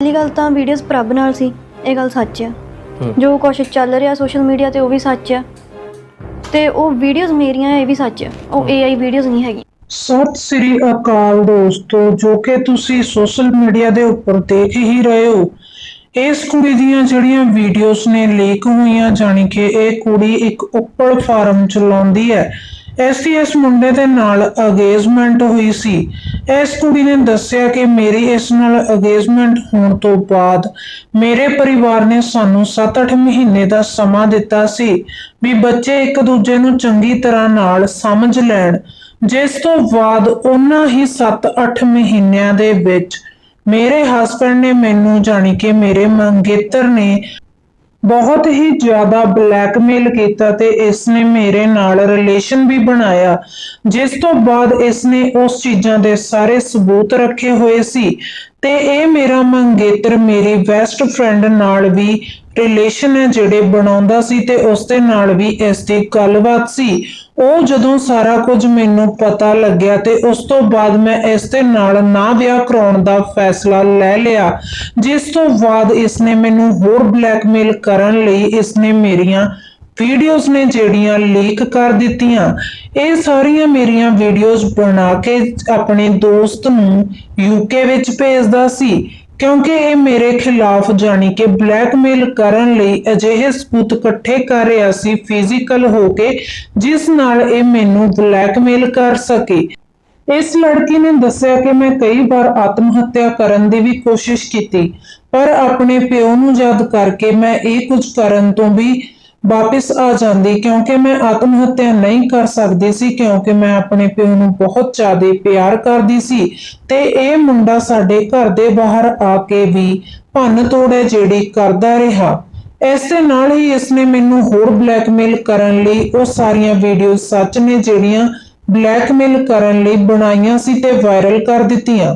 ਪਹਿਲੀ ਗੱਲ ਤਾਂ ਵੀਡੀਓਜ਼ ਪ੍ਰਭ ਨਾਲ ਸੀ ਇਹ ਗੱਲ ਸੱਚ ਆ। ਹੂੰ। ਜੋ ਕੁਛ ਚੱਲ ਰਿਹਾ ਸੋਸ਼ਲ ਮੀਡੀਆ ਤੇ ਉਹ ਵੀ ਸੱਚ ਆ। ਤੇ ਉਹ ਵੀਡੀਓਜ਼ ਮੇਰੀਆਂ ਇਹ ਵੀ ਸੱਚ ਆ। ਉਹ AI ਵੀਡੀਓਜ਼ ਨਹੀਂ ਹੈਗੀ ਸਤਿ ਸ੍ਰੀ ਅਕਾਲ ਦੋਸਤੋ ਜੋ ਕਿ ਤੁਸੀਂ ਸੋਸ਼ਲ ਮੀਡੀਆ ਦੇ ਉੱਪਰ ਦੇਖ ਹੀ ਰਹੇ ਹੋ। ਇਸ ਕੁੜੀ ਦੀਆਂ ਜਿਹੜੀਆਂ ਵੀਡੀਓਜ਼ ਨੇ ਲੀਕ ਹੋਈਆਂ ਜਾਣੀ ਕਿ ਇਹ ਕੁੜੀ ਇੱਕ ਉੱਪਲ ਫਾਰਮ ਚਲਾਉਂਦੀ ਹੈ। ਇਸ ਦੀ ਇਸ ਮੁੰਡੇ ਦੇ ਨਾਲ ਅਗੇਜਮੈਂਟ ਹੋਈ ਸੀ। ਇਸ ਕੁੜੀ ਨੇ ਦੱਸਿਆ ਕਿ ਮੇਰੀ ਇਸ ਨਾਲ ਅਗੇਜਮੈਂਟ ਹੋਣ ਤੋਂ ਬਾਅਦ ਮੇਰੇ ਪਰਿਵਾਰ ਨੇ ਸਾਨੂੰ 7-8 ਮਹੀਨੇ ਦਾ ਸਮਾਂ ਦਿੱਤਾ ਸੀ ਵੀ ਬੱਚੇ ਇੱਕ ਦੂਜੇ ਨੂੰ ਚੰਗੀ ਤਰ੍ਹਾਂ ਨਾਲ ਸਮਝ ਲੈਣ। ਜਿਸ ਤੋਂ ਬਾਅਦ ਉਹਨਾਂ ਹੀ 7-8 ਮਹੀਨਿਆਂ ਦੇ ਵਿੱਚ ਮੇਰੇ ਹਸਬੰਡ ਨੇ ਮੈਨੂੰ ਜਾਣੀ ਕਿ ਮੇਰੇ ਮੰਗੇਤਰ ਨੇ ਬਹੁਤ ਹੀ ਜ਼ਿਆਦਾ ਬਲੈਕਮੇਲ ਕੀਤਾ ਤੇ ਇਸ ਨੇ ਮੇਰੇ ਨਾਲ ਰਿਲੇਸ਼ਨ ਵੀ ਬਣਾਇਆ, ਜਿਸ ਤੋਂ ਬਾਅਦ ਇਸ ਨੇ ਉਸ ਚੀਜ਼ਾਂ ਦੇ ਸਾਰੇ ਸਬੂਤ ਰੱਖੇ ਹੋਏ ਸੀ। ਤੇ ਇਹ ਮੇਰਾ ਮੰਗੇਤਰ, ਮੇਰੀ ਬੈਸਟ ਫਰੈਂਡ ਨਾਲ ਵੀ ਰਿਲੇਸ਼ਨ ਹੈ ਜਿਹੜੇ ਬਣਾਉਂਦਾ ਸੀ ਤੇ ਉਸ ਦੇ ਨਾਲ ਵੀ ਇਸ ਦੀ ਗੱਲਬਾਤ ਸੀ। ਉਹ ਜਦੋਂ ਸਾਰਾ ਕੁਝ ਮੈਨੂੰ ਪਤਾ ਲੱਗਿਆ ਤੇ ਉਸ ਤੋਂ ਬਾਅਦ ਮੈਂ ਇਸ ਦੇ ਨਾਲ ਨਾ ਵਿਆਹ ਕਰਾਉਣ ਦਾ ਫੈਸਲਾ ਲੈ ਲਿਆ, ਜਿਸ ਤੋਂ ਬਾਅਦ ਇਸ ਨੇ ਮੈਨੂੰ ਹੋਰ ਬਲੈਕਮੇਲ ਕਰਨ ਲਈ ਇਸ ਨੇ ਮੇਰੀਆਂ ਵੀਡੀਓਜ਼ ਨੇ ਜਿਹੜੀਆਂ ਲੀਕ ਕਰ ਦਿੱਤੀਆਂ, ਇਹ ਸਾਰੀਆਂ ਮੇਰੀਆਂ ਵੀਡੀਓਜ਼ ਬਣਾ ਕੇ ਆਪਣੇ ਦੋਸਤ ਨੂੰ ਯੂਕੇ ਵਿੱਚ ਭੇਜਦਾ ਸੀ, ਕਿਉਂਕਿ ਇਹ ਮੇਰੇ ਖਿਲਾਫ ਜਾਣੀ ਕਿ ਬਲੈਕਮੇਲ ਕਰਨ ਲਈ ਅਜਿਹੇ ਸਬੂਤ ਇਕੱਠੇ ਕਰ ਰਿਹਾ ਸੀ ਫਿਜ਼ੀਕਲ ਹੋ ਕੇ, ਜਿਸ ਨਾਲ ਇਹ ਮੈਨੂੰ ਬਲੈਕਮੇਲ ਕਰ ਸਕੇ। ਇਸ ਲੜਕੀ ਨੇ ਦੱਸਿਆ ਕਿ ਮੈਂ ਕਈ ਵਾਰ ਆਤਮ ਹੱਤਿਆ ਕਰਨ ਦੀ ਵੀ ਕੋਸ਼ਿਸ਼ ਕੀਤੀ, ਪਰ ਆਪਣੇ ਪਿਓ ਨੂੰ ਯਾਦ ਕਰਕੇ ਮੈਂ ਇਹ ਕੁਝ ਕਰਨ ਤੋਂ ਵੀ ਵਾਪਿਸ ਆ ਜਾਂਦੀ ਕਿਉਂਕਿ ਮੈਂ ਆਤਮ ਹੱਤਿਆ ਨਹੀਂ ਕਰ ਸਕਦੀ ਸੀ, ਕਿਉਂਕਿ ਮੈਂ ਆਪਣੇ ਪਿਓ ਨੂੰ ਬਹੁਤ ਜ਼ਿਆਦਾ ਪਿਆਰ ਕਰਦੀ ਸੀ ਤੇ ਇਹ ਮੁੰਡਾ ਸਾਡੇ ਘਰ ਦੇ ਬਾਹਰ ਆ ਕੇ ਵੀ ਭੰਨ ਤੋੜ ਹੈ ਜਿਹੜੀ ਕਰਦਾ ਰਿਹਾ। ਇਸ ਦੇ ਨਾਲ ਹੀ ਇਸ ਨੇ ਮੈਨੂੰ ਹੋਰ ਬਲੈਕਮੇਲ ਕਰਨ ਲਈ ਉਹ ਸਾਰੀਆਂ ਵੀਡੀਓਜ਼ ਸੱਚ ਨੇ ਜਿਹੜੀਆਂ ਬਲੈਕਮੇਲ ਕਰਨ ਲਈ ਬਣਾਈਆਂ ਸੀ ਤੇ ਵਾਇਰਲ ਕਰ ਦਿੱਤੀਆਂ।